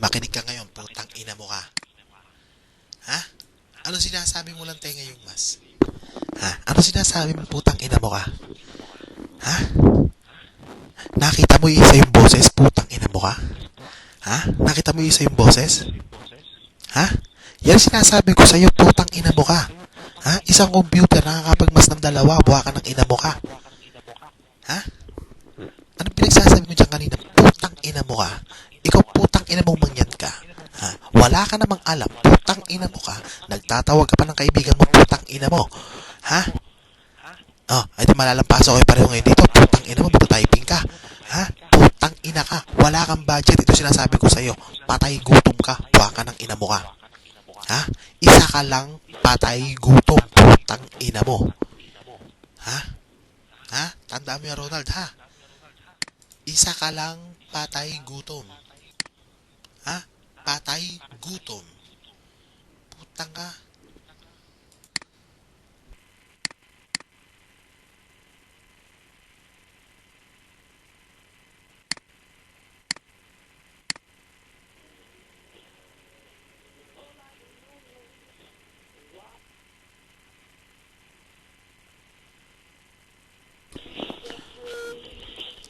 Makinig ka ngayon, putang ina mo ka. Ha? Ano sinasabi mo lang tenga yung mas? Ha? Ano sinasabi mo putang ina mo ka? Ha? Nakita mo yung isa yung boses, putang ina mo ka? Ha? Nakita mo yung isa yung boses? Ha? Yan sinasabi ko sa'yo, putang ina mo ka. Ha? Isang computer nakakapagmas ng dalawa, buha ka ng ina mo ka. Ha? Anong pinagsasabi mo dyan kanina? Putang ina mo ka. Ikaw putang ina mong mangyan ka. Ha? Wala ka namang alam. Putang ina mo ka. Nagtatawag ka pa ng kaibigan mo. Putang ina mo. Ha? Oh, ay di malalampaso kayo pareho ngayon dito. Putang ina mo, typing ka. Ha? Putang ina ka. Wala kang budget. Ito sinasabi ko sa'yo. Patay gutom ka. Buha ka ng ina mo ka. Ha? Isa ka lang patay gutom. Putang ina mo. Ha? Ha? Tandaan mo yan, Ronald, ha? Isa ka lang patay gutom. Ha? Patay gutom. Putang ka.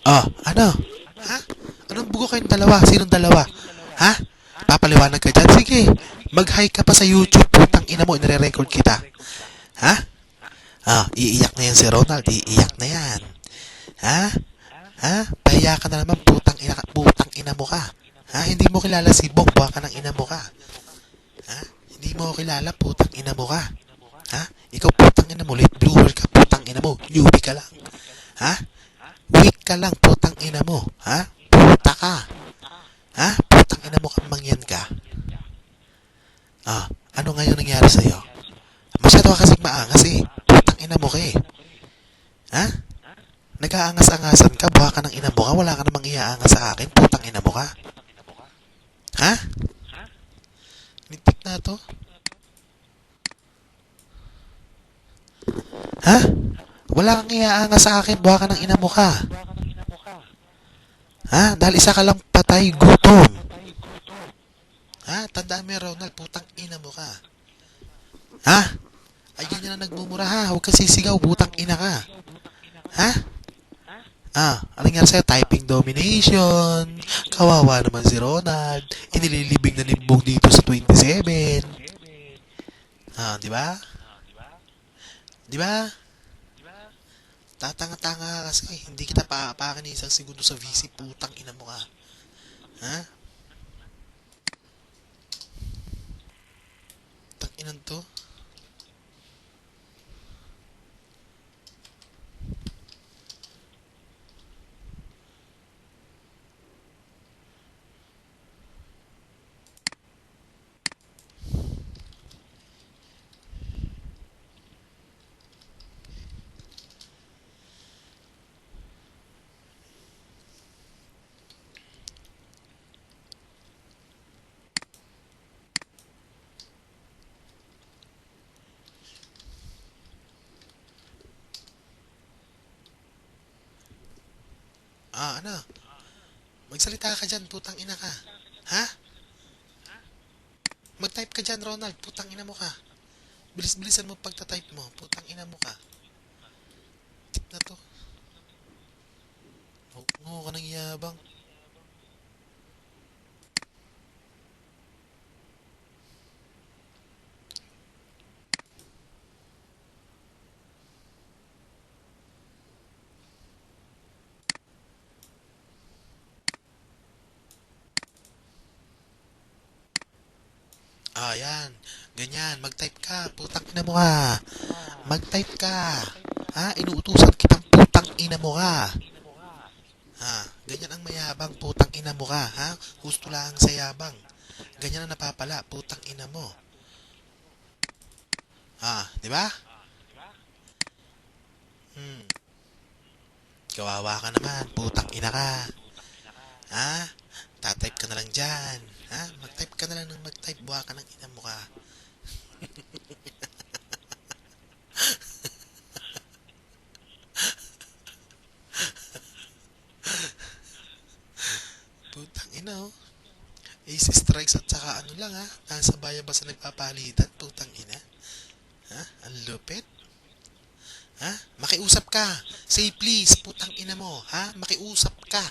Oh, ano? Ha? Anong bugo kayong dalawa? Sinong dalawa? Ha? Papaliwanag ka dyan? Sige, mag-hi ka pa sa YouTube. Putang ina mo, nire-record kita. Ha? Ah, iiyak na yan si Ronald. Iiyak na yan. Ha? Ha? Pahiya ka na naman. Putang ina, putang ina mo ka. Ha? Hindi mo kilala si Bong. Buha ka ng ina mo ka. Ha? Hindi mo kilala. Putang ina mo ka. Ha? Ikaw putang ina mo. Late bloomer ka. Putang ina mo. Newbie ka lang. Ha? Weak ka lang, putang ina mo. Ha? Puta ka. Ha? Putang ina mo kang mangyan ka. Ah, ano ngayon nangyari sa'yo? Masyado ka kasing maangas eh. Putang ina mo ka eh. Ha? Nag-aangas-angasan ka, buha ka ng ina mo ka, wala ka namang iaangas sa akin, putang ina mo ka. Ha? Nitik na to? Ha? Wala kang iaangas sa akin, buha ka ng ina mo ka. Ha? Dahil isa ka lang patay gutom. Ha? Tandaan mo Ronald, putang ina mo ka. Ha? Ay, ganyan na nagmumura ha. Huwag ka sisigaw, putang ina ka. Ha? Ah, anong nangyari sa'yo? Typing domination. Kawawa naman si Ronald. Inililibing na limbog dito sa 27. Ah, di ba? Di ba? Tatanga-tanga ka kasi. Hindi kita paapakan ni isang segundo sa VC. Putang ina mo ka. Ha? Tang inan to? Ah, ano? Magsalita ka dyan, putang ina ka. Ha? Mag-type ka dyan, Ronald. Putang ina mo ka. Bilis-bilisan mo pagta-type mo. Putang ina mo ka. Tip na to. Oo ka ng yabang. Ah, yan. Ganyan. Mag-type ka. Putang ina mo ka. Mag-type ka. Ha? Inuutusan kitang putang ina mo ka. Ha? Ganyan ang mayabang. Putang ina mo ka. Ha? Gusto lang sa yabang. Ganyan ang napapala. Putang ina mo. Ha? Di ba? Hmm. Kawawa ka naman. Putang ina ka. Ha? Tatype ka na lang dyan. Ha? Mag-type ka na lang ng mag-type. Buha ka ng ina mo ka. Putang ina oh. Ace strikes at saka ano lang ha. Nasa bayan ba sa nagpapalitan? Putang ina. Ha? Ang lupit. Ha? Makiusap ka. Say please, putang ina mo. Ha? Makiusap ka.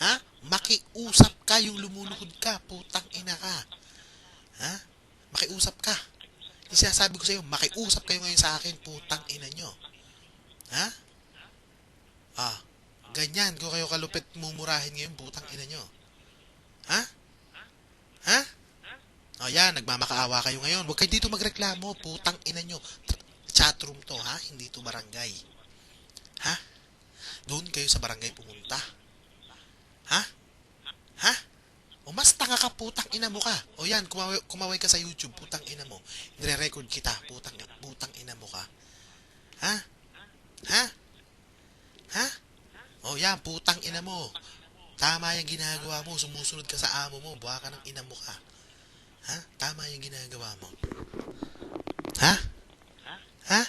Ha? Makiusap ka yung lumuluhod ka. Putang ina ka. Ha? Makiusap ka. Yung sinasabi ko sa iyo, makiusap kayo ngayon sa akin, putang ina nyo. Ha? Ah, ganyan ko kayo kalupit mumurahin ngayon, putang ina nyo. Ha? Ha? O yan, nagmamakaawa kayo ngayon. Huwag kayo dito magreklamo, putang ina nyo. Tr- Chatroom to, ha? Hindi to barangay. Ha? Doon kayo sa barangay pumunta. Ha? O mas tanga ka, putang ina mo ka. O yan, kumaway, kumaway ka sa YouTube, putang ina mo. Nire-record kita, putang, putang ina mo ka. Ha? Ha? Ha? O yan, putang ina mo. Tama yung ginagawa mo, sumusunod ka sa amo mo, buha ka ng ina mo ka. Ha? Tama yung ginagawa mo. Ha? Ha?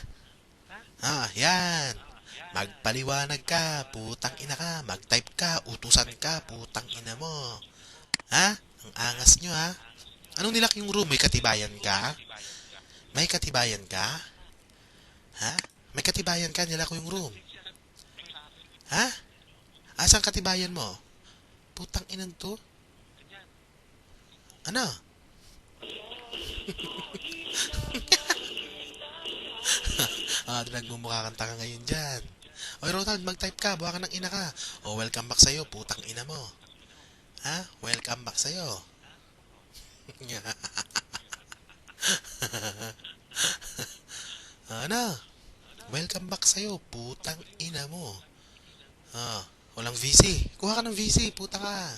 Ah, yan. Magpaliwanag ka, putang ina ka. Mag-type ka, utusan ka, putang ina mo. Ha? Ang angas nyo, ha? Anong nilak yung room? May katibayan ka? May katibayan ka? Ha? May katibayan ka? Nilak ko yung room. Ha? Asang katibayan mo? Putang inan to? Ano? ah, nagmumukha kang tanga ngayon dyan. Oy, Ronald, mag-type ka. Buha ka ng ina ka. O, welcome back sa'yo. Putang ina mo. Ha? Welcome back sa'yo. ano? Welcome back sa'yo. Putang ina mo. Ah, walang VC. Kuha ka ng VC. Puta ka.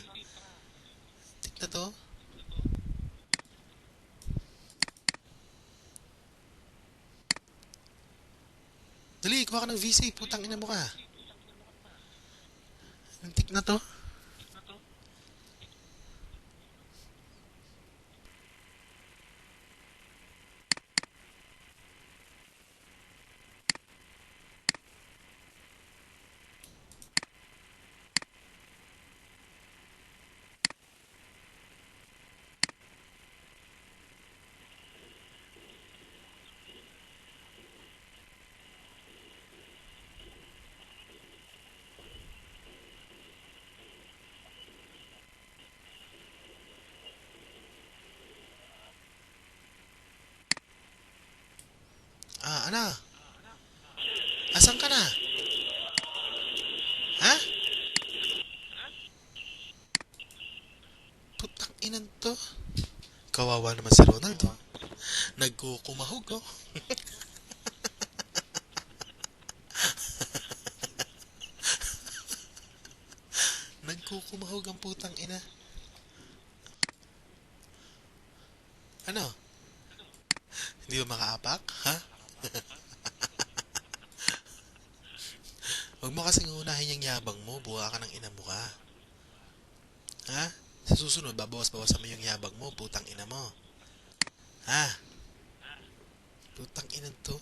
Tik na to. Dali, kuha ka ng VC. Putang ina mo ka. Anong tik na to? Ah, ano? Asan ka na? Ha? Putang inan to. Kawawa naman si Ronald, oh. Nagkukumahog, oh. Nagkukumahog ang putang ina. Ano? Hindi ba makaapak? Ha? Huwag mo kasing unahin yung yabang mo, buha ka ng ina mo ka. Ha? Sa susunod, babawas-bawasan mo yung yabang mo, putang ina mo. Ha? Putang ina to.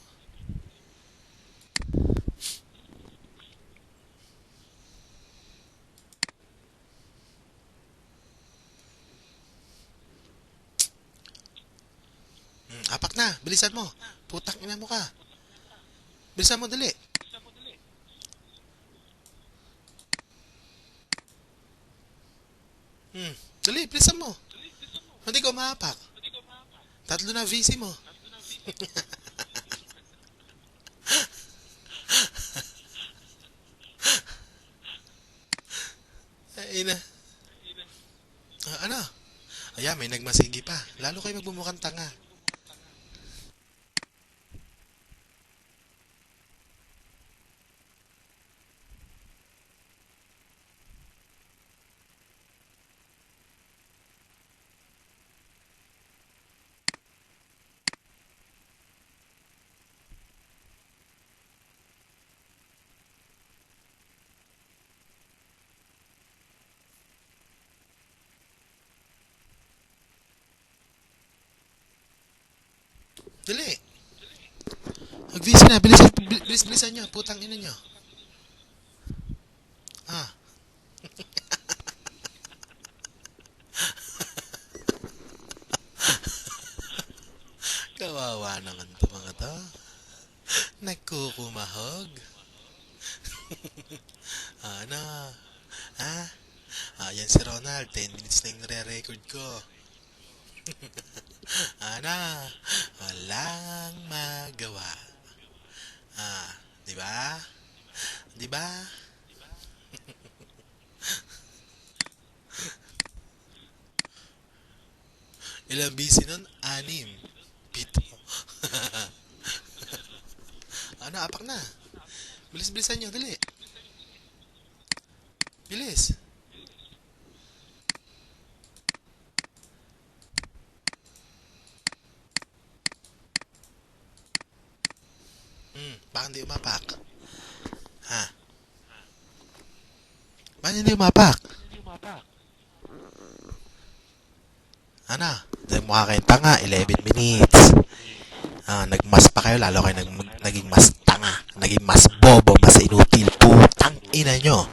Hmm, apak na, bilisan mo. Putang ina mo ka. Bilisan mo, dali. Hmm. Dali, bilisan mo. Hindi ko maapak. Tatlo na VC mo. Ay na. Ah, ano? Ayan, may nagmasigi pa. Lalo kayo magbumukhang tanga. Dali. Magbisi na. Bilis, bilis, bilisan nyo. Putang ina nyo. Ah. Kawawa naman to mga to. Nagkukumahog. Ah, ano? Ha? Ah, yan si Ronald. 10 minutes na yung nare-record ko. ano? Walang magawa. Ah, di ba? Di ba? Ilang busy nun? Anim. Pito. ano, apak na. Bilis-bilisan nyo, dali. Bilis. Hmm, bakit hindi umapak? Ha? Bakit hindi umapak? Ano? Dahil mukha kayong tanga, 11 minutes. Ah, nagmas pa kayo, lalo kayo nag, naging mas tanga, naging mas inutil, putang ina nyo.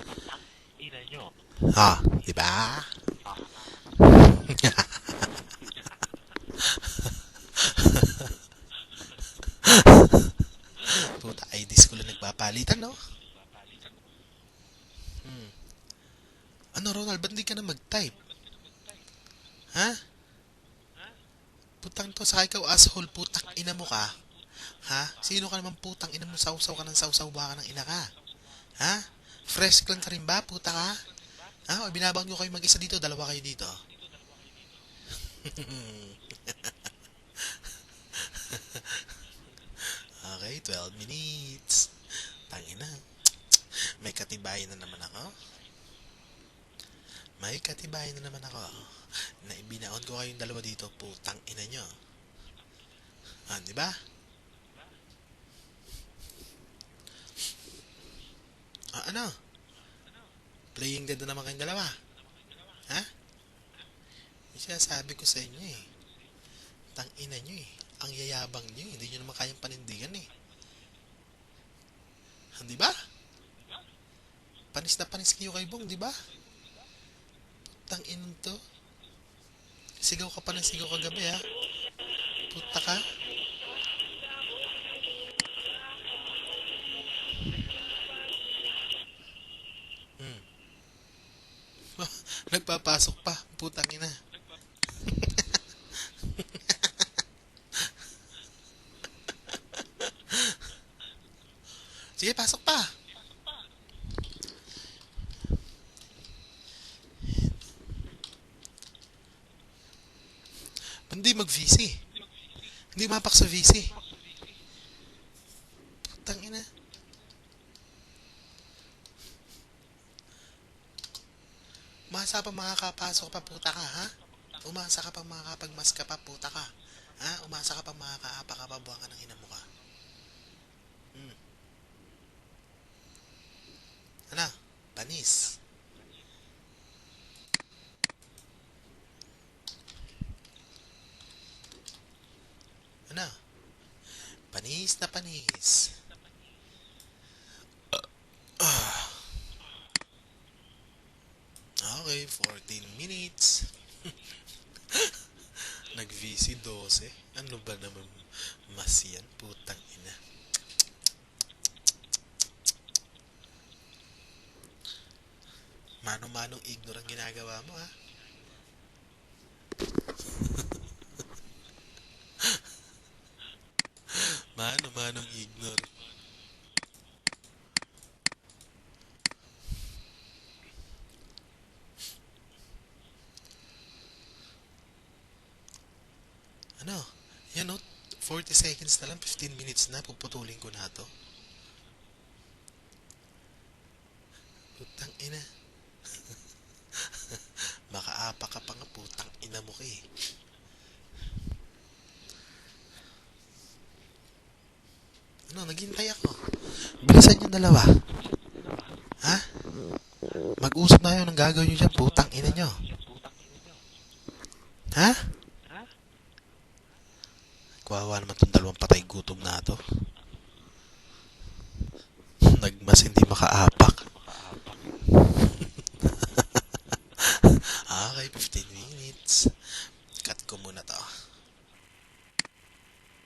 Ah, di ba? Puta, IDs nagpapalitan, no? Hmm. Ano, Ronald, ba't hindi ka na mag-type? Ha? Putang to, sa ikaw asshole, putang ina mo ka. Ha? Sino ka naman putang ina mo, sausaw ka ng sausaw ba ka ng ina ka? Ha? Fresh lang ka rin ba, puta ka? Ha? O binabang nyo kayo mag-isa dito, dalawa kayo dito. okay, 12 minutes. Tangina. May katibayan na naman ako. May katibayan na naman ako. Na ibinaon ko kayong dalawa dito, putang ina nyo. Ah, di ba? Ah, ano? Playing dead na naman kayong dalawa. Ha? Yung sinasabi ko sa inyo eh. Tang ina nyo eh. Ang yayabang nyo eh. Hindi nyo naman kayang panindigan eh. Di ba? Panis na panis kayo kay Bong, di ba? Tang inon to. Sigaw ka pa ng sigaw kagabi ha. Puta ka. Hmm. Nagpapasok pa. Putang ina. Sige, pasok pa. Hindi mag-VC. Hindi mapak sa VC. Putang ina. Umasa pa makakapasok pa puta ka, ha? Umasa ka pa makakapagmas ka pa puta ka. Ha? Umasa ka pa makakaapa ka pa buwan ka ng ina mo ka. Hmm. Panis. Ano? Panis na panis. Ah. Okay, 14 minutes. Nag-VC 12. Ano ba naman mas yan? Putang ina. Mano-manong ignorant ginagawa mo, ha? Mano-manong ignore. Ano? Yan o, 40 seconds na lang, 15 minutes na, puputulin ko na to. Putang ina. Makaapa ka pa nga, putang ina mo ka eh. Ano, naghintay ako. Bilisan yung dalawa. Ha? Mag-usap na yun ng gagawin nyo dyan, putang ina nyo. Ha?